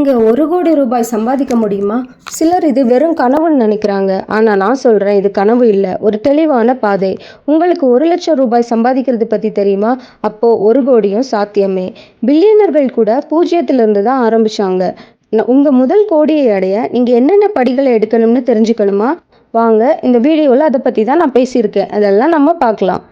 இங்கே ஒரு கோடி ரூபாய் சம்பாதிக்க முடியுமா? சிலர் இது வெறும் கனவுன்னு நினைக்கிறாங்க. ஆனால் நான் சொல்கிறேன் இது கனவு இல்லை. ஒரு தெளிவான பாதை. உங்களுக்கு ஒரு லட்சம் ரூபாய் சம்பாதிக்கிறது பற்றி தெரியுமா? அப்போது ஒரு கோடியும் சாத்தியமே. பில்லியனர்கள் கூட பூஜ்ஜியத்திலிருந்து தான் ஆரம்பித்தாங்க உங்கள் முதல் கோடியை அடைய நீங்கள் என்னென்ன படிகளை எடுக்கணும்னு தெரிஞ்சுக்கணுமா? வாங்க இந்த வீடியோவில் அதை பற்றி தான் நான் பேசியிருக்கேன். அதெல்லாம் நம்ம பார்க்கலாம்.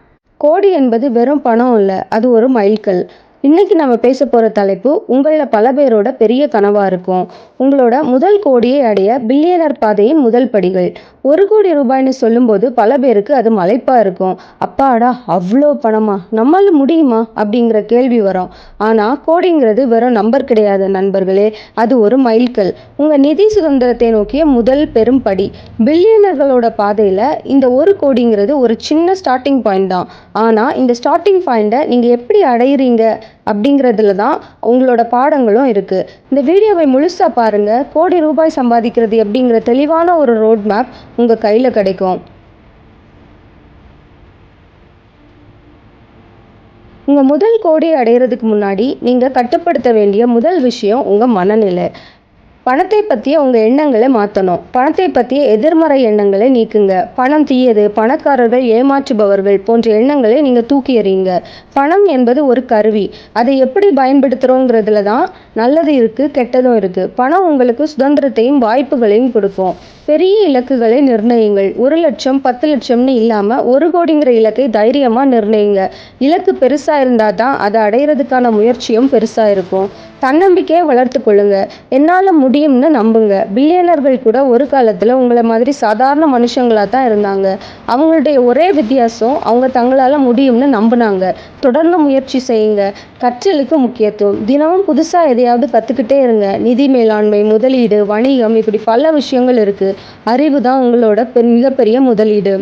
கோடி என்பது வெறும் பணம் இல்லை அது ஒரு மைல்கல். இன்னைக்கு நம்ம பேச போகிற தலைப்பு உங்களில் பல பேரோட பெரிய கனவாக இருக்கும். உங்களோட முதல் கோடியை அடைய பில்லியனர் பாதையின் முதல் படிகள். ஒரு கோடி ரூபாய்னு சொல்லும்போது பல பேருக்கு அது மலைப்பாக இருக்கும். அப்பாடா அவ்வளோ பணமா? நம்மால் முடியுமா? அப்படிங்கிற கேள்வி வரும். ஆனால் கோடிங்கிறது வெறும் நம்பர் கிடையாது நண்பர்களே. அது ஒரு மைல்கல். உங்கள் நிதி சுதந்திரத்தை நோக்கிய முதல் பெரும் படி. பில்லியனர்களோட பாதையில் இந்த ஒரு கோடிங்கிறது ஒரு சின்ன ஸ்டார்டிங் பாயிண்ட் தான். ஆனால் இந்த ஸ்டார்டிங் பாயிண்ட்டை நீங்கள் எப்படி அடையிறீங்க? அப்படிங்கிறதுல தான் உங்களோட பாடங்களும் இருக்குது இந்த வீடியோவை முழுசாக பாருங்கள் கோடி ரூபாய் சம்பாதிக்கிறது எப்படிங்கிற தெளிவான ஒரு ரோட் மேப் உங்கள் கையில் கிடைக்கும். உங்கள் முதல் கோடி அடையிறதுக்கு முன்னாடி நீங்கள் கட்டுப்படுத்த வேண்டிய முதல் விஷயம் உங்கள் மனநிலை. பணத்தை பற்றிய உங்கள் எண்ணங்களை மாற்றணும் பணத்தை பற்றிய எதிர்மறை எண்ணங்களை நீக்குங்க. பணம் தீயது பணக்காரர்கள் ஏமாற்றுபவர்கள் போன்ற எண்ணங்களை நீங்கள் தூக்கி எறியுங்க பணம் என்பது ஒரு கருவி. அதை எப்படி பயன்படுத்துகிறோங்கிறதுல தான் நல்லது இருக்குது கெட்டதும் இருக்குது பணம் உங்களுக்கு சுதந்திரத்தையும் வாய்ப்புகளையும் கொடுக்கும். பெரிய இலக்குகளை நிர்ணயிங்கள். ஒரு லட்சம் பத்து லட்சம்னு இல்லாமல் ஒரு கோடிங்கிற இலக்கை தைரியமாக நிர்ணயிங்க. இலக்கு பெருசாக இருந்தால் தான் அதை அடையிறதுக்கான முயற்சியும் பெருசாக இருக்கும். தன்னம்பிக்கையை வளர்த்து கொள்ளுங்க. என்னால் முடியும்னு நம்புங்க. பில்லியனர்கள் கூட ஒரு காலத்தில் உங்களை மாதிரி சாதாரண மனுஷங்களாக தான் இருந்தாங்க. அவங்களுடைய ஒரே வித்தியாசம் அவங்க தங்களால் முடியும்னு நம்பினாங்க. தொடர்ந்து முயற்சி செய்யுங்க. கற்றலுக்கு முக்கியத்துவம். தினமும் புதுசாக எதையாவது கற்றுக்கிட்டே இருங்க. நிதி மேலாண்மை முதலீடு வணிகம் இப்படி பல விஷயங்கள் இருக்குது அறிவு தான் உங்களோட பெ மிகப்பெரிய முதலீடு.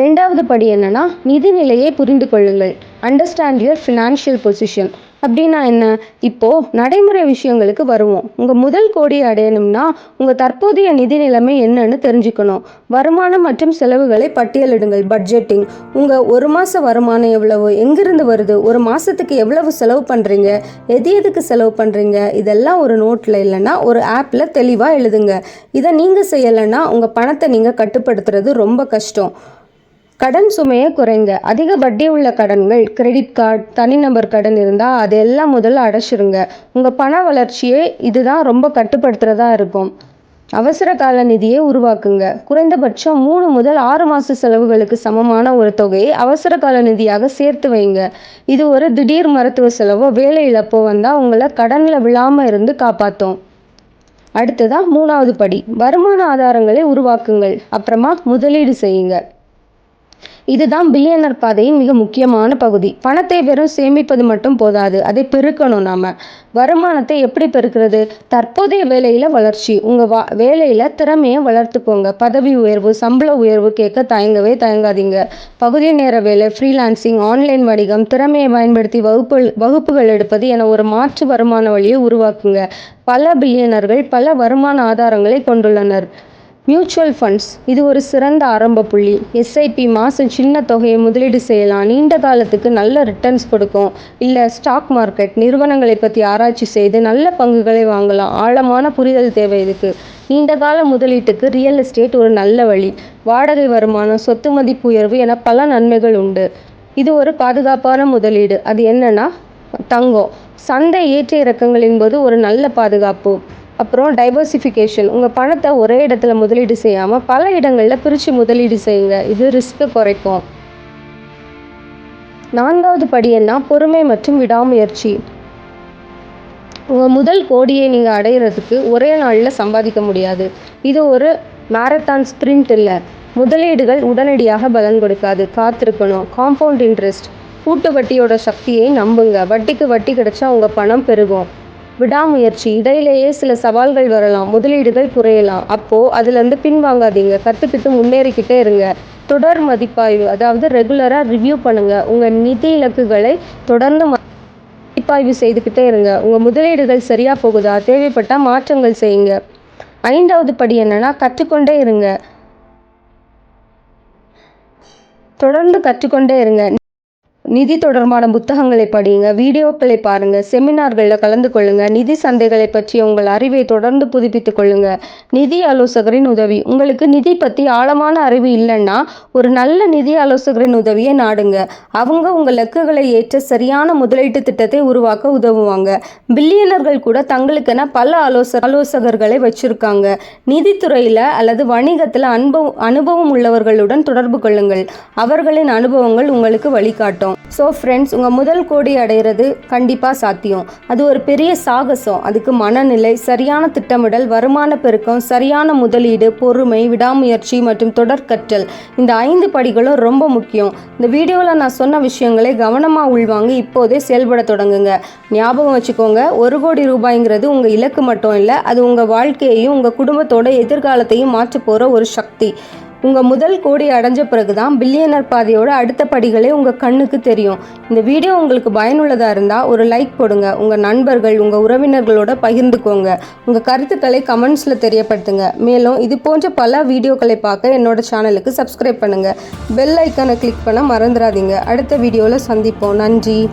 ரெண்டாவது படி என்னன்னா நிதிநிலையை புரிந்து கொள்ளுங்கள். அண்டர்ஸ்டாண்ட் யுவர் ஃபினான்ஷியல் பொசிஷன் அப்படின்னா என்ன? இப்போ நடைமுறை விஷயங்களுக்கு வருவோம். உங்க முதல் கோடி அடையணும்னா உங்க தற்போதைய நிதி நிலைமை என்னன்னு தெரிஞ்சுக்கணும். வருமானம் மற்றும் செலவுகளை பட்டியலிடுங்கள். பட்ஜெட்டிங் உங்க ஒரு மாச வருமானம் எவ்வளவு? எங்கிருந்து வருது? ஒரு மாசத்துக்கு எவ்வளவு செலவு பண்றீங்க? எது எதுக்கு செலவு பண்றீங்க? இதெல்லாம் ஒரு நோட்ல இல்லைன்னா ஒரு ஆப்ல தெளிவா எழுதுங்க. இதை நீங்க செய்யலைன்னா உங்க பணத்தை நீங்க கட்டுப்படுத்துறது ரொம்ப கஷ்டம். கடன் சுமையை குறைங்க. அதிக வட்டி உள்ள கடன்கள் கிரெடிட் கார்டு தனிநபர் கடன் இருந்தால் அதெல்லாம் முதல்ல அடைச்சிருங்க. உங்கள் பண வளர்ச்சியை இதுதான் ரொம்ப கட்டுப்படுத்துகிறதா இருக்கும். அவசர கால நிதியை உருவாக்குங்க. குறைந்தபட்சம் மூணு முதல் ஆறு மாத செலவுகளுக்கு சமமான ஒரு தொகையை அவசர கால நிதியாக சேர்த்து வைங்க. இது ஒரு திடீர் மருத்துவ செலவோ வேலை இழப்போ வந்தால் உங்களை கடனில் விழாமல் இருந்து காப்பாற்றும் அடுத்ததாக மூணாவது படி வருமான ஆதாரங்களை உருவாக்குங்கள். அப்புறமா முதலீடு செய்யுங்கள் இதுதான் பில்லியனர் பாதையின் மிக முக்கியமான பகுதி. பணத்தை வெறும் சேமிப்பது மட்டும் போதாது. அதை பெருக்கணும் நாம. வருமானத்தை எப்படி பெருக்கிறது? தற்போதைய வேலையில் வளர்ச்சி. உங்கள் வா வேலையில் திறமையை வளர்த்துக்கோங்க. பதவி உயர்வு சம்பள உயர்வு கேட்க தயங்கவே தயங்காதீங்க. பகுதி நேர வேலை ஃப்ரீலான்சிங் ஆன்லைன் வணிகம் திறமையை பயன்படுத்தி வகுப்பு வகுப்புகள் எடுப்பது என ஒரு மாற்று வருமான வழியை உருவாக்குங்க. பல பில்லியனர்கள் பல வருமான ஆதாரங்களை கொண்டுள்ளனர். மியூச்சுவல் ஃபண்ட்ஸ் இது ஒரு சிறந்த ஆரம்ப புள்ளி. எஸ்ஐபி மாதம் சின்ன தொகையை முதலீடு செய்யலாம். நீண்ட காலத்துக்கு நல்ல ரிட்டர்ன்ஸ் கொடுக்கும். இல்லை ஸ்டாக் மார்க்கெட் நிறுவனங்களை பற்றி ஆராய்ச்சி செய்து நல்ல பங்குகளை வாங்கலாம். ஆழமான புரிதல் தேவை இதுக்கு. நீண்ட கால முதலீட்டுக்கு ரியல் எஸ்டேட் ஒரு நல்ல வழி. வாடகை வருமானம் சொத்து மதிப்பு உயர்வு என பல நன்மைகள் உண்டு. இது ஒரு பாதுகாப்பான முதலீடு. அது என்னன்னா தங்கம். சந்தை ஏற்ற இறக்கங்களின் போது ஒரு நல்ல பாதுகாப்பு. அப்புறம் டைவர்சிஃபிகேஷன் உங்கள் பணத்தை ஒரே இடத்துல முதலீடு செய்யாமல் பல இடங்களில் பிரித்து முதலீடு செய்யுங்க. இது ரிஸ்க்கை குறைக்கும். நான்காவது படி என்ன? பொறுமை மற்றும் விடாமுயற்சி. உங்கள் முதல் கோடியை நீங்கள் அடையிறதுக்கு ஒரே நாளில் சம்பாதிக்க முடியாது. இது ஒரு மேரத்தான் ஸ்ப்ரிண்ட் இல்லை. முதலீடுகள் உடனடியாக பலன் கொடுக்காது. காத்திருக்கணும். காம்பவுண்ட் இன்ட்ரெஸ்ட் கூட்டு வட்டியோட சக்தியை நம்புங்க. வட்டிக்கு வட்டி கிடைச்சா உங்கள் பணம் பெருகும். விடாமுயற்சி. இடையிலேயே சில சவால்கள் வரலாம். முதலீடுகள் குறையலாம். அப்போது அதுலேருந்து பின்வாங்காதீங்க. கற்றுக்கிட்டு முன்னேறிக்கிட்டே இருங்க. தொடர் மதிப்பாய்வு அதாவது ரெகுலராக ரிவ்யூ பண்ணுங்கள் உங்கள் நிதி இலக்குகளை தொடர்ந்து மதிப்பாய்வு செய்துக்கிட்டே இருங்க. உங்கள் முதலீடுகள் சரியாக போகுதா? தேவைப்பட்டால் மாற்றங்கள் செய்யுங்க. ஐந்தாவது படி என்னென்னா கற்றுக்கொண்டே இருங்க. தொடர்ந்து கற்றுக்கொண்டே இருங்க. நிதி தொடர்பான புத்தகங்களை படியுங்க வீடியோக்களை பாருங்கள் செமினார்களில் கலந்து கொள்ளுங்கள் நிதி சந்தைகளை பற்றிய உங்கள் அறிவை தொடர்ந்து புதுப்பித்துக் கொள்ளுங்கள் நிதி ஆலோசகரின் உதவி. உங்களுக்கு நிதி பற்றி ஆழமான அறிவு இல்லைன்னா ஒரு நல்ல நிதி ஆலோசகரின் உதவியை நாடுங்க. அவங்க உங்கள் லக்குகளை ஏற்ற சரியான முதலீட்டு திட்டத்தை உருவாக்க உதவுவாங்க. பில்லியனர்கள் கூட தங்களுக்கென பல ஆலோச ஆலோசகர்களை வச்சிருக்காங்க. நிதித்துறையில் அல்லது வணிகத்தில் அனுபவம் அனுபவம் உள்ளவர்களுடன் தொடர்பு கொள்ளுங்கள். அவர்களின் அனுபவங்கள் உங்களுக்கு வழிகாட்டும். ஸோ ஃப்ரெண்ட்ஸ் உங்கள் முதல் கோடி அடையிறது கண்டிப்பாக சாத்தியம். அது ஒரு பெரிய சாகசம். அதுக்கு மனநிலை சரியான திட்டமிடல் வருமான பெருக்கம் சரியான முதலீடு பொறுமை விடாமுயற்சி மற்றும் தொடர்கற்றல். இந்த ஐந்து படிகளும் ரொம்ப முக்கியம். இந்த வீடியோவில் நான் சொன்ன விஷயங்களை கவனமாக உள்வாங்கி இப்போதே செயல்பட தொடங்குங்க. ஞாபகம் வச்சுக்கோங்க ஒரு கோடி ரூபாய்ங்கிறது உங்கள் இலக்கு மட்டும் இல்லை அது உங்கள் வாழ்க்கையையும் உங்கள் குடும்பத்தோட எதிர்காலத்தையும் மாற்ற போகிற ஒரு சக்தி. உங்கள் முதல் கோடி அடைஞ்ச பிறகு தான் பில்லியனர் பாதையோட அடுத்த படிகளே உங்கள் கண்ணுக்கு தெரியும். இந்த வீடியோ உங்களுக்கு பயனுள்ளதாக இருந்தால் ஒரு லைக் போடுங்க. உங்கள் நண்பர்கள் உங்கள் உறவினர்களோட பகிர்ந்துக்கோங்க. உங்கள் கருத்துக்களை கமெண்ட்ஸில் தெரியப்படுத்துங்க. மேலும் இது போன்ற பல வீடியோக்களை பார்க்க என்னோட சேனலுக்கு சப்ஸ்கிரைப் பண்ணுங்கள் பெல் ஐக்கானை கிளிக் பண்ண மறந்துடாதீங்க. அடுத்த வீடியோவில் சந்திப்போம். நன்றி.